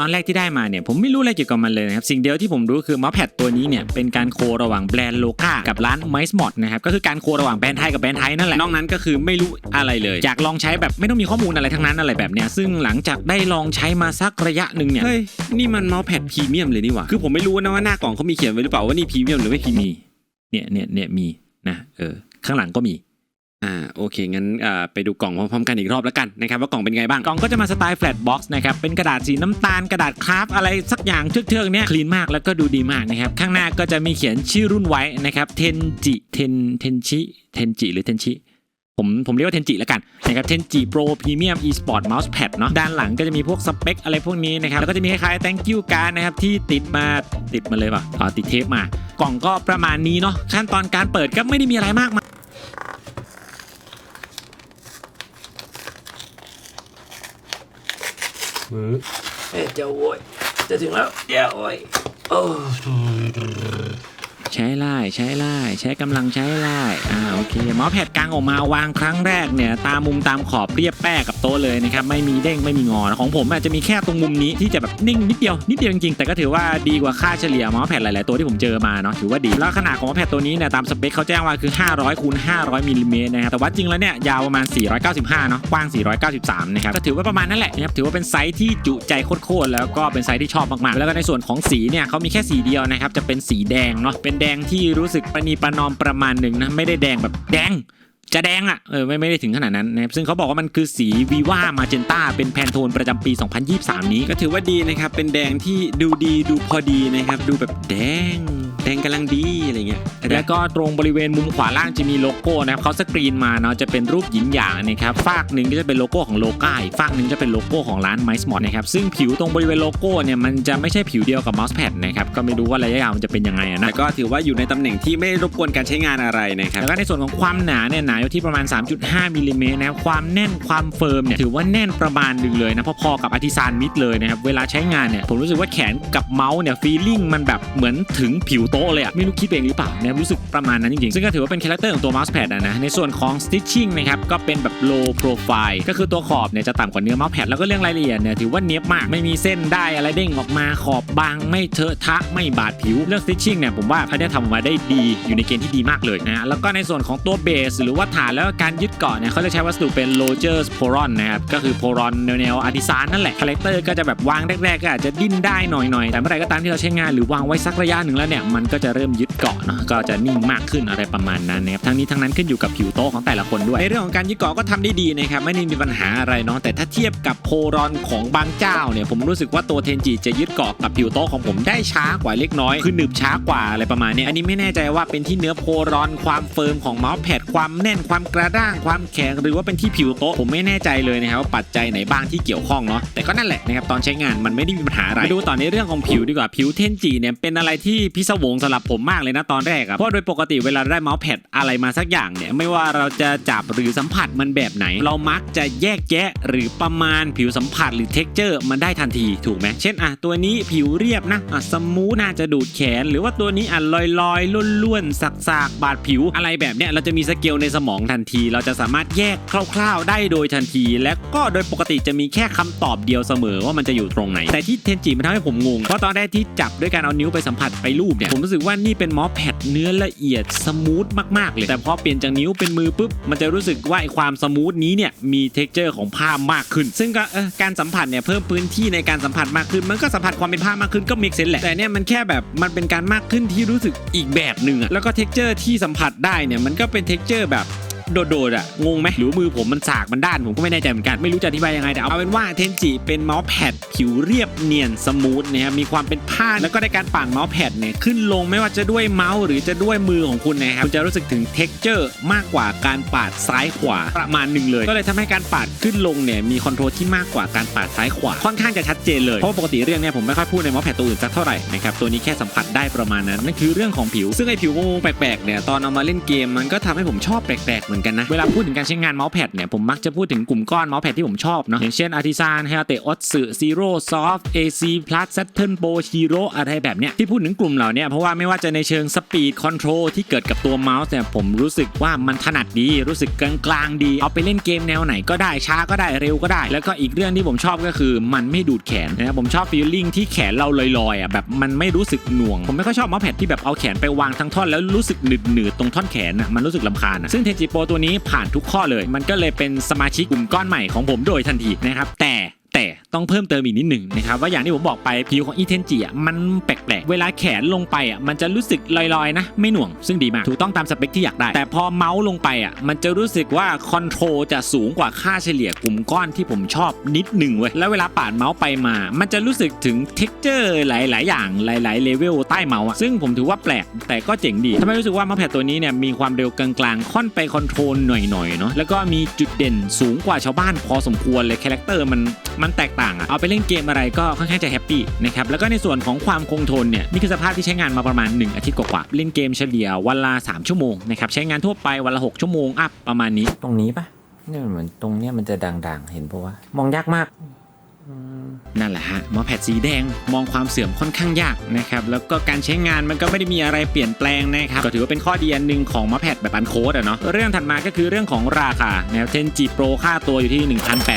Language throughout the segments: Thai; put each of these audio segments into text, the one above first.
ตอนแรกที่ได้มาเนี่ยผมไม่รู้อะไรเกี่ยวกับมันเลยนะครับ สิ่งเดียวที่ผมรู้คือเมาส์แพดตัวนี้เนี่ยเป็นการโคระหว่างแบรนด์โลกากับร้านไมส์มอดนะครับก็คือการโคระหว่างแบรนด์ไทยกับแบรนด์ไทยนั่นแหละนอกนั้นก็คือไม่รู้อะไรเลย อยากลองใช้แบบไม่ต้องมีข้อมูลอะไรทั้งนั้นอะไรแบบเนี้ยซึ่งหลังจากได้ลองใช้มาสักระยะหนึ่งเนี่ยเฮ้ยนี่มันเมาส์แพดพรีเมียมเลยนี่หว่าคือผมไม่รู้นะว่าหน้ากล่องเขามีเขียนไว้หรือเปล่าว่านี่พรีเมียมหรือไม่พรีเมียมเนี่ยเนี่ยเนี่ยมีนะเออข้างหลังก็มี อ่าโอเค งั้นอ่าไปดูกล่องพร้อมๆกันอีกรอบแล้วกันนะครับว่ากล่องเป็นไงบ้าง กล่องก็จะมาสไตล์แฟลตบ็อกซ์นะครับเป็นกระดาษสีน้ำตาลกระดาษคราฟอะไรสักอย่างเทือกๆเนี้ยคลีนมากแล้วก็ดูดีมากนะครับ ข้างหน้าก็จะมีเขียนชื่อรุ่นไว้นะครับเทนจิเทนเทนชิเทนจิหรือเทนชิผมผมเรียกว่าเทนจิแล้วกันนะครับเทนจิโปรพรีเมียม e-sport mouse pad เนาะด้านหลังก็จะมีพวกสเปคอะไรพวกนี้นะครับแล้วก็จะมีคล้ายๆ thank you card นะครับที่ติดมาติดมาเลยป่ะอ๋อติดเทปมากล่องก็ประมาณนี้เนาะขั้นตอนการเปิดก็ไม่ได้มีอะไรมาก มือเอ๊ะจะโว้ยจะถึงแล้วเดี๋ยวโอ้ยโอ้ ใช้ไล่ใช้ไล่ใช้กำลังใช้ไล่อ่าโอเคมาส์แพดกลางออกมาวางครั้งแรกเนี่ยตามมุมตามขอบเรียบแป้กับโต๊ะเลยนะครับไม่มีเด้งไม่มีงอนของผมอาจจะมีแค่ตรงมุมนี้ที่จะแบบนิ่งนิดเดียวนิดเดียวจริงๆแต่ก็ถือว่าดีกว่าค่าเฉลี่ยมาส์แพดหลายๆตัวที่ผมเจอมาเนาะถือว่าดีแล้วขนาดของมาส์แพดตัวนี้เนี่ยตามสเปคเขาแจ้งว่าคือ 500คูณ500มิลลิเมตรนะครับแต่ว่าจริงแล้วเนี่ยยาวประมาณ 495เนาะกว้าง 493นะครับก็ถือว่าประมาณนั้นแหละนะครับถือว่าเป็นไซส์ที่จุใจโคตรๆแล้วก็เป็นไซส์ที่ชอบมากๆ แล้วก็ในส่วนของสีเนี่ยเขามีแค่สีเดียวนะครับจะเป็นสีแดงเนาะเป็นแดงที่รู้สึกประนีประนอมประมาณหนึ่งนะไม่ได้แดงแบบแดงจะแดงอะเออไม่ไม่ได้ถึงขนาดนั้นนะครับซึ่งเขาบอกว่ามันคือสีวีว่ามาเจนต้าเป็นแพนโทนประจำปี 2023 นี้ก็ถือว่าดีนะครับ เป็นแดงที่ดูดีดูพอดีนะครับ ดูแบบแดง แดงกำลังดีอะไรเงี้ย แล้วก็ตรงบริเวณมุมขวาล่างจะมีโลโก้นะครับเขาสกรีนมาเนาะจะเป็นรูปหยินหยางนะครับฝากหนึ่งก็จะเป็นโลโก้ของโลก้าอีกฝากหนึ่งจะเป็นโลโก้ของร้านไมส์มอดนะครับซึ่งผิวตรงบริเวณโลโก้เนี่ยมันจะไม่ใช่ผิวเดียวกับเมาส์แพดนะครับก็ไม่รู้ว่าระยะยาวมันจะเป็นยังไงอะนะแต่ก็ถือว่าอยู่ในตำแหน่งที่ไม่รบกวนการใช้งานอะไรนะครับแล้วก็ในส่วนของความหนาเนี่ยหนาอยู่ที่ประมาณ 3.5มิลลิเมตรนะครับความแน่นความเฟิร์มเนี่ยถือว่าแน่นประมาณหนึ่งเลยนะพอๆกับอาร์ติซานมิดเลยนะครับเวลาใช้งานเนี่ยผมรู้สึกว่าแขนกับเมาส์เนี่ยฟีลลิ่งมันแบบเหมือนถึงผิวโต๊ะเลยอะไม่รู้คิดเองหรือเปล่านะครู้สึกประมาณนั้นจริงๆ ซึ่งก็ถือว่าเป็นคาแรคเตอร์ของตัวเมาส์แพดนะ ในส่วนของ stitching นะครับก็เป็นแบบ low profile ก็คือตัวขอบเนี่ยจะต่ำกว่าเนื้อเมาส์แพดแล้วก็เรื่องรายละเอียดเนี่ยถือว่าเนียบมากไม่มีเส้นได้อะไรเด้งออกมาขอบบางไม่เทอะทะไม่บาดผิวเรื่อง stitching เนี่ยผมว่าเขาได้ทำออกมาได้ดีอยู่ในเกณฑ์ที่ดีมากเลยนะแล้วก็ในส่วนของตัวเบสหรือว่าฐานแล้วการยึดเกาะเนี่ยเขาจะใช้วัสดุเป็น Rogers Poron นะครับก็คือ Poron แนวแนวอาร์ติซานนั่นแหละคาแรคเตอร์ก็จะแบบวางแรกๆก็อาจจะดิ้นได้หน่อยๆแต่เมื่อไหร่ก็ตามที่เราใช้งานหรือวางไว้สักระยะหนึ่งแล้วเนี่ยมันก็จะเริ่มยึดเกาะเนาะก็จะนิ่งมากขึ้นอะไรประมาณนั้นนะครับทั้งนี้ทั้งนั้นขึ้นอยู่กับผิวโต๊ะของแต่ละคนด้วยในเรื่องของการยึดเกาะก็ทำได้ดีนะครับไม่ได้มีปัญหาอะไรเนาะแต่ถ้าเทียบกับโพรอนของบางเจ้าเนี่ยผมรู้สึกว่าตัวเทนจิจะยึดเกาะกับผิวโต๊ะของผมได้ช้ากว่าเล็กน้อยคือหนึบช้ากว่าอะไรประมาณเนี้ยอันนี้ไม่แน่ใจว่าเป็นที่เนื้อโพรอนความเฟิร์มของเมาส์แพดความแน่นความกระด้างความแข็งหรือว่าเป็นที่ผิวโต๊ะผมไม่แน่ใจเลยนะครับว่าปัจจัยไหนบ้างที่เกี่ยวข้องเนาะแต่ก็นั่นแหละนะครับตอนใช้งานมันไม่ได้มีปัญหาอะไรมาดูต่อในเรื่องของผิวดีกว่าผิวเทนจิเนี่ยเป็นอะไรที่พิศวงสำหรับผมมากเลยนะตอนแรกอะเพราะโดยปกติเวลาได้เมาส์แพดอะไรมาสักอย่างเนี่ยไม่ว่าเราจะจับหรือสัมผัสมันแบบไหน เรามักจะแยกแยะหรือประมาณผิวสัมผัสหรือเท็กเจอร์มันได้ทันทีถูกไหมเช่นอะตัวนี้ผิวเรียบนะอะสมูทน่าจะดูดแขน หรือว่าตัวนี้อะลอยลอยๆล้วนๆสักๆบาดผิวอะไรแบบเนี้ยเราจะมีสเกลในสมองทันที เราจะสามารถแยกคร่าวๆ ได้โดยทันที และก็โดยปกติจะมีแค่คำตอบเดียวเสมอว่ามันจะอยู่ตรงไหน แต่ที่เทนจิมันทำให้ผมงงเพราะตอนแรกที่จับด้วยการเอานิ้วไปสัมผัสไปรูปเนี่ยผมรู้สึกว่านี่เป็นมอสแพดเนื้อละเอียดสมูทมากๆเลย แต่พอเปลี่ยนจากนิ้วเป็นมือปุ๊บ มันจะรู้สึกว่าไอความสมูทนี้เนี่ยมีเท็กเจอร์ของผ้ามากขึ้น ซึ่งก็การสัมผัสเนี่ยเพิ่มพื้นที่ในการสัมผัสมากขึ้น มันก็สัมผัสความเป็นผ้ามากขึ้นก็มีเซนแหละแต่เนี่ยมันแค่แบบมันเป็นการมากขึ้นที่รู้สึกอีกแบบหนึ่งอะแล้วก็เท็กเจอร์ที่สัมผัสได้เนี่ยมันก็เป็นเท็กเจอร์แบบ โดดๆอะงงไหมหรือมือผมมันสากมันด้านผมก็ไม่แน่ใจเหมือนกันไม่รู้จะอธิบายยังไงแต่เอาเป็นว่าเทนจิเป็นเมาส์แพดผิวเรียบเนียนสมูทนะครับมีความเป็นผ้าแล้วก็ได้การปั่นเมาส์แพดเนี่ยขึ้นลงไม่ว่าจะด้วยเมาส์หรือจะด้วยมือของคุณนะครับคุณจะรู้สึกถึงเท็กเจอร์มากกว่าการปาดซ้ายขวาประมาณหนึ่งเลย ก็เลยทำให้การปาดขึ้นลงเนี่ยมีคอนโทรลที่มากกว่าการปาดซ้ายขวาค่อนข้างจะชัดเจนเลยเพราะปกติเรื่องเนี้ยผมไม่ค่อยพูดในเมาส์แพดตัวอื่นสักเท่าไหร่นะครับตัวนี้แค่สัมผัสได้ประมาณนั้นนั่นคือเรื่องของผิว ซึ่งไอผิวงงๆแปลกๆเนี่ยตอนเอามาเล่นเกมมันก็ทำให้ผมชอบแปลกๆเหมือนมือนกันนะ เวลาพูดถึงการใช้งานเมาส์แพดเนี่ย ผมมักจะพูดถึงกลุ่มก้อนเมาส์แพดที่ผมชอบเนาะ อย่างเช่น Artisan h e a t e o t s u Zero Soft AC Plus Saturn Pro Hero อะไรแบบเนี้ย ที่พูดถึงกลุ่มเหล่านี้เพราะว่าไม่ว่าจะในเชิง Speed Control ที่เกิดกับตัวเมาส์เนี่ยผมรู้สึกว่ามันถนัดดี รู้สึกกลางๆดี เอาไปเล่นเกมแนวไหนก็ได้ ช้าก็ได้ เร็วก็ได้ แล้วก็อีกเรื่องที่ผมชอบก็คือมันไม่ดูดแขนนะผมชอบฟีลลิ่งที่แขนเราลอยๆอะแบบมันไม่รู้สึกหน่วง ผมไม่ค่อยชอบเมาส์แพดที่แบบเอาแขนไปวางทั้งท่อนแล้วรู้สึกหนืดๆตรงท่อนแขนอะมันรู้สึกลำคาญอะซึ่งเทจิโปตัวนี้ผ่านทุกข้อเลย มันก็เลยเป็นสมาชิกกลุ่มก้อนใหม่ของผมโดยทันทีนะครับแต่แต่ ต้องเพิ่มเติมอีกนิดหนึ่งนะครับว่าอย่างที่ผมบอกไปผิวของอีเทนจิอะมันแปลกๆ เวลาแขนลงไปอะมันจะรู้สึกลอยๆนะ ไม่หน่วงซึ่งดีมาก ถูกต้องตามสเปคที่อยากได้ แต่พอเมาส์ลงไปอะมันจะรู้สึกว่าคอนโทรลจะสูงกว่าค่าเฉลี่ยกลุ่มก้อนที่ผมชอบนิดหนึ่งเว้ยแล้วเวลาปาดเมาส์ไปมา มันจะรู้สึกถึงเท็กเจอร์หลาย ๆ อย่างหลาย ๆ เลเวลใต้เมาส์อะซึ่งผมถือว่าแปลกแต่ก็เจ๋งดีทำไมรู้สึกว่าเมาส์แพดตัวนี้เนี่ยมีความเร็วกลางๆค่อนไปคอนโทรลหน่อยๆเนาะแล้วก็มีจุดเด่นสูงกว่าชาวบ้านพอสมควรเลยคาแรคเตอร์มันมันแตกต่างอะเอาไปเล่นเกมอะไรก็ค่อนข้างจะแฮปปี้นะครับแล้วก็ในส่วนของความคงทนเนี่ยนี่คือสภาพที่ใช้งานมาประมาณ 1 อาทิตย์กว่าๆเล่นเกมเฉลี่ยวันละ3ชั่วโมงนะครับใช้งานทั่วไปวันละ6ชั่วโมงอัพประมาณนี้ตรงนี้ปะเนี่ยเหมือนตรงเนี้ยมันจะด่างๆ เห็นปะวะมองยากมาก นั่นแหละฮะหมอแพดสีแดงมองความเสื่อมค่อนข้างยากนะครับแล้วก็การใช้งานมันก็ไม่ได้มีอะไรเปลี่ยนแปลงนะครับก็ถือว่าเป็นข้อดีอันหนึ่งของหมอแพดแบบอันโค้ดอะเนาะเรื่องถัดมาก็คือเรื่องของราคาแนวเทนจีโปรค่าตัวอยู่ที่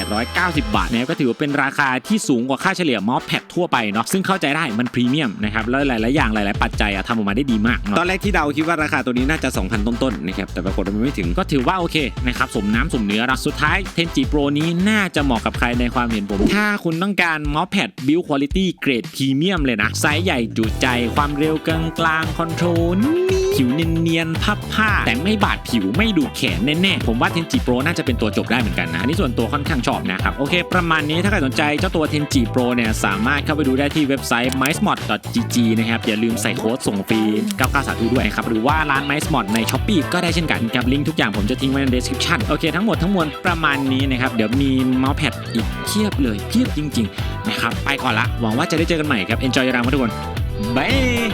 1,890 บาทนะครับก็ถือว่าเป็นราคาที่สูงกว่าค่าเฉลี่ยมอแพดทั่วไปเนาะซึ่งเข้าใจได้มันพรีเมียมนะครับแล้วหลายๆอย่างหลาย ๆ ปัจจัยอะทำออกมาได้ดีมากเนาะตอนแรกที่เดาคิดว่าราคาตัวนี้น่าจะ 2,000 ต้นๆนะครับแต่ปรากฏว่ามันไม่ถึงก็ถือว่าโอเคนะครับสมน้ำสมเนื้อนะสุดท้ายเทนจีโปรนี้น่าจะเหมาะกับใครในความเห็นผมถ้าคุณต้องการมอแพดบิลคุณภาพเกรดพรีเมียมเลยนะ ไซส์ใหญ่จุใจความเร็วกลางกลางคอนโทรล ผิวเนียนๆพับผ้า แต่ไม่บาดผิวไม่ดูดแขนแน่ๆ ผมว่า Tenji Pro น่าจะเป็นตัวจบได้เหมือนกันนะ อันนี่ส่วนตัวค่อนข้างชอบนะครับ โอเค ประมาณนี้ถ้าใครสนใจเจ้าตัว Tenji Pro เนี่ยสามารถเข้าไปดูได้ที่เว็บไซต์ micemod.gg นะครับ อย่าลืมใส่โค้ดส่งฟรี99สาธุด้วยครับ หรือว่าร้าน micemod ใน s h อ p e e ก็ได้เช่นกันครับลิงก์ทุกอย่างผมจะทิ้งไว้ใน description โอเค ทั้งหมดทั้งมวลประมาณนี้นะครับเดี๋ยวมีเมาส์แพดอีกเพียบเลยเพียบจริงๆนะครับไปก่อนละหวังว่าจะได้เจอกันใหม่ครับ enjoy ยามครับทุกคน Bye.